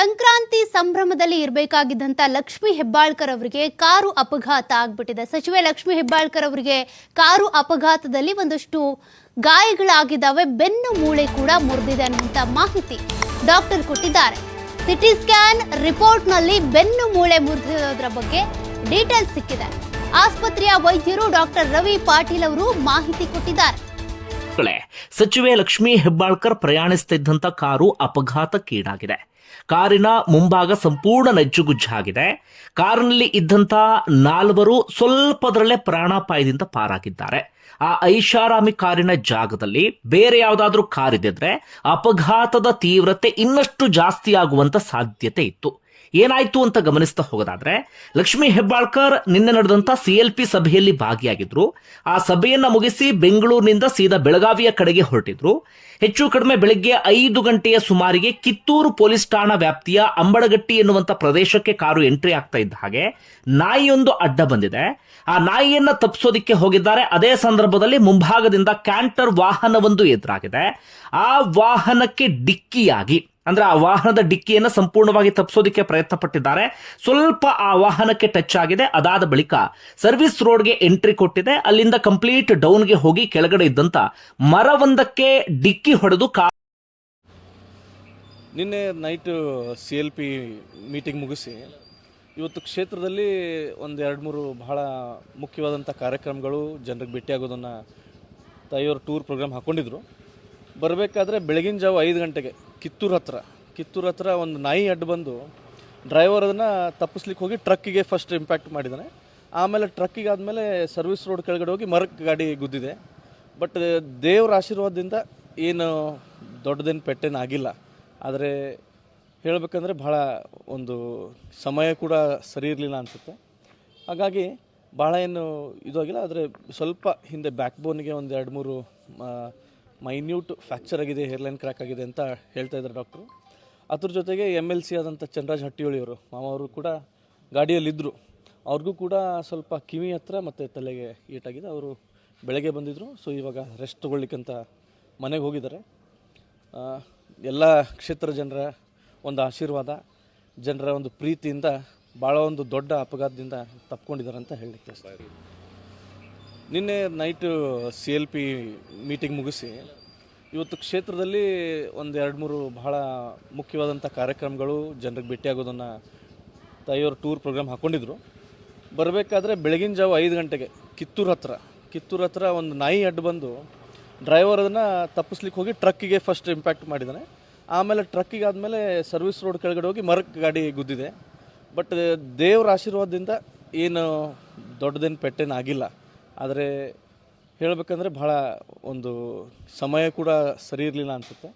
ಸಂಕ್ರಾಂತಿ ಸಂಭ್ರಮದಲ್ಲಿ ಇರಬೇಕಾಗಿದ್ದಂಥ ಲಕ್ಷ್ಮಿ ಹೆಬ್ಬಾಳ್ಕರ್ ಅವರಿಗೆ ಕಾರು ಅಪಘಾತ ಆಗ್ಬಿಟ್ಟಿದೆ. ಸಚಿವೆ ಲಕ್ಷ್ಮಿ ಹೆಬ್ಬಾಳ್ಕರ್ ಅವರಿಗೆ ಕಾರು ಅಪಘಾತದಲ್ಲಿ ಒಂದಷ್ಟು ಗಾಯಗಳಾಗಿದ್ದಾವೆ. ಬೆನ್ನು ಮೂಳೆ ಕೂಡ ಮುರಿದಿದೆ ಅನ್ನುವಂಥ ಮಾಹಿತಿ ಡಾಕ್ಟರ್ ಕೊಟ್ಟಿದ್ದಾರೆ. ಸಿಟಿ ಸ್ಕ್ಯಾನ್ ರಿಪೋರ್ಟ್ನಲ್ಲಿ ಬೆನ್ನು ಮೂಳೆ ಮುರಿದಿರೋದ್ರ ಬಗ್ಗೆ ಡೀಟೇಲ್ಸ್ ಸಿಕ್ಕಿದೆ. ಆಸ್ಪತ್ರೆಯ ವೈದ್ಯರು ಡಾಕ್ಟರ್ ರವಿ ಪಾಟೀಲ್ ಅವರು ಮಾಹಿತಿ ಕೊಟ್ಟಿದ್ದಾರೆ. ಮಕ್ಕಳೇ, ಸಚಿವೆ ಲಕ್ಷ್ಮೀ ಹೆಬ್ಬಾಳ್ಕರ್ ಪ್ರಯಾಣಿಸುತ್ತಿದ್ದಂಥ ಕಾರು ಅಪಘಾತಕ್ಕೀಡಾಗಿದೆ. ಕಾರಿನ ಮುಂಭಾಗ ಸಂಪೂರ್ಣ ನಜ್ಜುಗುಜ್ಜಾಗಿದೆ. ಕಾರಿನಲ್ಲಿ ಇದ್ದಂಥ ನಾಲ್ವರು ಸ್ವಲ್ಪದರಲ್ಲೇ ಪ್ರಾಣಾಪಾಯದಿಂದ ಪಾರಾಗಿದ್ದಾರೆ. ಆ ಐಷಾರಾಮಿ ಕಾರಿನ ಜಾಗದಲ್ಲಿ ಬೇರೆ ಯಾವುದಾದ್ರೂ ಕಾರಿದ್ರೆ ಅಪಘಾತದ ತೀವ್ರತೆ ಇನ್ನಷ್ಟು ಜಾಸ್ತಿ ಆಗುವಂತ ಸಾಧ್ಯತೆ ಇತ್ತು. ಏನಾಯ್ತು ಅಂತ ಗಮನಿಸ್ತಾ ಹೋಗೋದಾದ್ರೆ, ಲಕ್ಷ್ಮೀ ಹೆಬ್ಬಾಳ್ಕರ್ ನಿನ್ನೆ ನಡೆದಂತ ಸಿಎಲ್ಪಿ ಸಭೆಯಲ್ಲಿ ಭಾಗಿಯಾಗಿದ್ರು. ಆ ಸಭೆಯನ್ನ ಮುಗಿಸಿ ಬೆಂಗಳೂರಿನಿಂದ ಸೀದಾ ಬೆಳಗಾವಿಯ ಕಡೆಗೆ ಹೊರಟಿದ್ರು. ಹೆಚ್ಚು ಕಡಿಮೆ ಬೆಳಗ್ಗೆ ಐದು ಗಂಟೆಯ ಸುಮಾರಿಗೆ ಕಿತ್ತೂರು ಪೊಲೀಸ್ ಠಾಣಾ ವ್ಯಾಪ್ತಿಯ ಅಂಬಡಗಟ್ಟಿ ಎನ್ನುವಂತ ಪ್ರದೇಶಕ್ಕೆ ಕಾರು ಎಂಟ್ರಿ ಆಗ್ತಾ ಇದ್ದ ಹಾಗೆ ನಾಯಿಯೊಂದು ಅಡ್ಡ ಬಂದಿದೆ. ಆ ನಾಯಿಯನ್ನ ತಪ್ಪಿಸೋದಿಕ್ಕೆ ಹೋಗಿದ್ದಾರೆ. ಅದೇ ಸಂದರ್ಭದಲ್ಲಿ ಮುಂಭಾಗದಿಂದ ಕ್ಯಾಂಟರ್ ವಾಹನವೊಂದು ಎದುರಾಗಿದೆ. ಆ ವಾಹನಕ್ಕೆ ಡಿಕ್ಕಿಯಾಗಿ ಅಂದ್ರೆ ಆ ವಾಹನದ ಡಿಕ್ಕಿಯನ್ನು ಸಂಪೂರ್ಣವಾಗಿ ತಪ್ಪಿಸೋದಕ್ಕೆ ಪ್ರಯತ್ನ ಪಟ್ಟಿದ್ದಾರೆ ಸ್ವಲ್ಪ ಆ ವಾಹನಕ್ಕೆ ಟಚ್ ಆಗಿದೆ. ಅದಾದ ಬಳಿಕ ಸರ್ವಿಸ್ ರೋಡ್ಗೆ ಎಂಟ್ರಿ ಕೊಟ್ಟಿದೆ. ಅಲ್ಲಿಂದ ಕಂಪ್ಲೀಟ್ ಡೌನ್ಗೆ ಹೋಗಿ ಕೆಳಗಡೆ ಇದ್ದಂತ ಮರವೊಂದಕ್ಕೆ ಡಿಕ್ಕಿ ಹೊಡೆದು ಕಾ ನಿನ್ನೆ night C L P meeting ಮುಗಿಸಿ ಇವತ್ತು ಕ್ಷೇತ್ರದಲ್ಲಿ ಒಂದು ಎರಡು ಮೂರು ಬಹಳ ಮುಖ್ಯವಾದಂಥ ಕಾರ್ಯಕ್ರಮಗಳು ಜನರಿಗೆ ಭೇಟಿಯಾಗೋದನ್ನು ತಾಯಿಯವರು ಟೂರ್ ಪ್ರೋಗ್ರಾಮ್ ಹಾಕ್ಕೊಂಡಿದ್ರು ಬರಬೇಕಾದ್ರೆ ಬೆಳಗಿನ ಜಾವ ಐದು ಗಂಟೆಗೆ ಕಿತ್ತೂರು ಹತ್ರ. ಕಿತ್ತೂರು ಹತ್ರ ಒಂದು ನಾಯಿ ಅಡ್ಡ ಬಂದು ಡ್ರೈವರ್ ಅದನ್ನು ತಪ್ಪಿಸ್ಲಿಕ್ಕೆ ಹೋಗಿ ಟ್ರಕ್ಕಿಗೆ ಫಸ್ಟ್ ಇಂಪ್ಯಾಕ್ಟ್ ಮಾಡಿದ್ದಾನೆ ಆಮೇಲೆ ಟ್ರಕ್ಕಿಗೆ ಆದಮೇಲೆ ಸರ್ವಿಸ್ ರೋಡ್ ಕೆಳಗಡೆ ಹೋಗಿ ಮರಕ್ಕೆ ಗಾಡಿ ಗುದ್ದಿದೆ. ಬಟ್ ದೇವರ ಆಶೀರ್ವಾದದಿಂದ ಏನು ದೊಡ್ಡದೇನು ಪೆಟ್ಟೇನು ಆಗಿಲ್ಲ. ಆದರೆ ಹೇಳಬೇಕಂದ್ರೆ ಭಾಳ ಒಂದು ಸಮಯ ಕೂಡ ಸರಿ ಇರಲಿಲ್ಲ ಅನಿಸುತ್ತೆ. ಹಾಗಾಗಿ ಭಾಳ ಏನು ಇದು ಆಗಿಲ್ಲ, ಆದರೆ ಸ್ವಲ್ಪ ಹಿಂದೆ ಬ್ಯಾಕ್ ಬೋನ್ಗೆ ಒಂದು ಎರಡು ಮೂರು ಮೈನ್ಯೂಟ್ ಫ್ಯಾಕ್ಚರ್ ಆಗಿದೆ ಹೇರ್ಲೈನ್ ಕ್ರ್ಯಾಕ್ ಆಗಿದೆ ಅಂತ ಹೇಳ್ತಾ ಇದ್ದಾರೆ ಡಾಕ್ಟ್ರು. ಅದ್ರ ಜೊತೆಗೆ ಎಂ ಎಲ್ ಸಿ ಆದಂಥ ಚಂದ್ರರಾಜ್ ಹಟ್ಟಿಹೊಳಿಯವರು ಮಾವ ಅವರು ಕೂಡ ಗಾಡಿಯಲ್ಲಿದ್ದರು ಅವ್ರಿಗೂ ಕೂಡ ಸ್ವಲ್ಪ ಕಿವಿ ಹತ್ರ ಮತ್ತು ತಲೆಗೆ ಏಟಾಗಿದೆ ಅವರು ಬೆಳಗ್ಗೆ ಬಂದಿದ್ದರು ಸೊ ಇವಾಗ ರೆಸ್ಟ್ ತೊಗೊಳ್ಲಿಕ್ಕಂತ ಮನೆಗೆ ಹೋಗಿದ್ದಾರೆ. ಎಲ್ಲ ಕ್ಷೇತ್ರ ಜನರ ಒಂದು ಆಶೀರ್ವಾದ, ಜನರ ಒಂದು ಪ್ರೀತಿಯಿಂದ, ಭಾಳ ಒಂದು ದೊಡ್ಡ ಅಪಘಾತದಿಂದ ತಪ್ಕೊಂಡಿದ್ದಾರೆ ಅಂತ ಹೇಳಲಿಕ್ಕೆ ನಿನ್ನೆ night C L P meeting ಮುಗಿಸಿ, ಇವತ್ತು ಕ್ಷೇತ್ರದಲ್ಲಿ ಒಂದು ಎರಡು ಮೂರು ಬಹಳ ಮುಖ್ಯವಾದಂಥ ಕಾರ್ಯಕ್ರಮಗಳು ಜನರಿಗೆ ಭೇಟಿಯಾಗೋದನ್ನು ತಾಯಿಯವರು ಟೂರ್ ಪ್ರೋಗ್ರಾಮ್ ಹಾಕ್ಕೊಂಡಿದ್ರು ಬರಬೇಕಾದ್ರೆ ಬೆಳಗಿನ ಜಾವ ಐದು ಗಂಟೆಗೆ ಕಿತ್ತೂರು ಹತ್ರ ಕಿತ್ತೂರು ಹತ್ರ ಒಂದು ನಾಯಿ ಅಡ್ಡು ಬಂದು ಡ್ರೈವರ್ ಅದನ್ನು ತಪ್ಪಿಸ್ಲಿಕ್ಕೆ ಹೋಗಿ ಟ್ರಕ್ಕಿಗೆ ಫಸ್ಟ್ ಇಂಪ್ಯಾಕ್ಟ್ ಮಾಡಿದ್ದಾನೆ ಆಮೇಲೆ ಟ್ರಕ್ಕಿಗೆ ಆದಮೇಲೆ ಸರ್ವಿಸ್ ರೋಡ್ ಕೆಳಗಡೆ ಹೋಗಿ ಮರಕ್ಕೆ ಗಾಡಿ ಗುದ್ದಿದೆ. ಬಟ್ ದೇವರ ಆಶೀರ್ವಾದದಿಂದ ಏನು ದೊಡ್ಡದೇನು ಪೆಟ್ಟೇನು ಆಗಿಲ್ಲ. ಆದರೆ ಹೇಳಬೇಕಂದ್ರೆ ಭಾಳ ಒಂದು ಸಮಯ ಕೂಡ ಸರಿ ಇರಲಿಲ್ಲ ಅನಿಸುತ್ತೆ.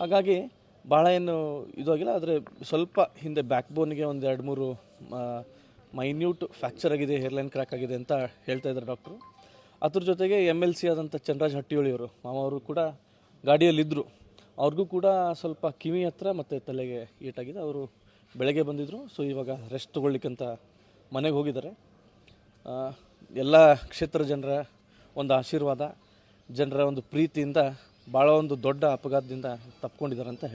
ಹಾಗಾಗಿ ಭಾಳ ಏನು ಆಗಿಲ್ಲ, ಆದರೆ ಸ್ವಲ್ಪ ಹಿಂದೆ ಬ್ಯಾಕ್ ಬೋನ್ಗೆ ಒಂದು ಎರಡು ಮೂರು ಮೈನ್ಯೂಟ್ ಫ್ರ್ಯಾಕ್ಚರ್ ಆಗಿದೆ ಹೇರ್ಲೈನ್ ಕ್ರ್ಯಾಕ್ ಆಗಿದೆ ಅಂತ ಹೇಳ್ತಾ ಇದ್ದಾರೆ ಡಾಕ್ಟ್ರು ಅದ್ರ ಜೊತೆಗೆ ಎಂ ಎಲ್ ಸಿ ಆದಂಥ ಚನ್ರಾಜ್ ಹಟ್ಟಿಹೊಳಿಯವರು ಮಾಮವರು ಕೂಡ ಗಾಡಿಯಲ್ಲಿದ್ದರು ಅವ್ರಿಗೂ ಕೂಡ ಸ್ವಲ್ಪ ಕಿವಿ ಹತ್ರ ಮತ್ತು ತಲೆಗೆ ಏಟಾಗಿದೆ ಅವರು ಬೆಳಗ್ಗೆ ಬಂದಿದ್ದರು ಸೊ ಇವಾಗ ರೆಸ್ಟ್ ತೊಗೊಳ್ಲಿಕ್ಕಂತ ಮನೆಗೆ ಹೋಗಿದ್ದಾರೆ. ಎಲ್ಲ ಕ್ಷೇತ್ರ ಜನರ ಒಂದು ಆಶೀರ್ವಾದ, ಜನರ ಒಂದು ಪ್ರೀತಿಯಿಂದ ಭಾಳ ಒಂದು ದೊಡ್ಡ ಅಪಘಾತದಿಂದ ತಪ್ಕೊಂಡಿದ್ದಾರೆ ಅಂತ ಹೇಳಿ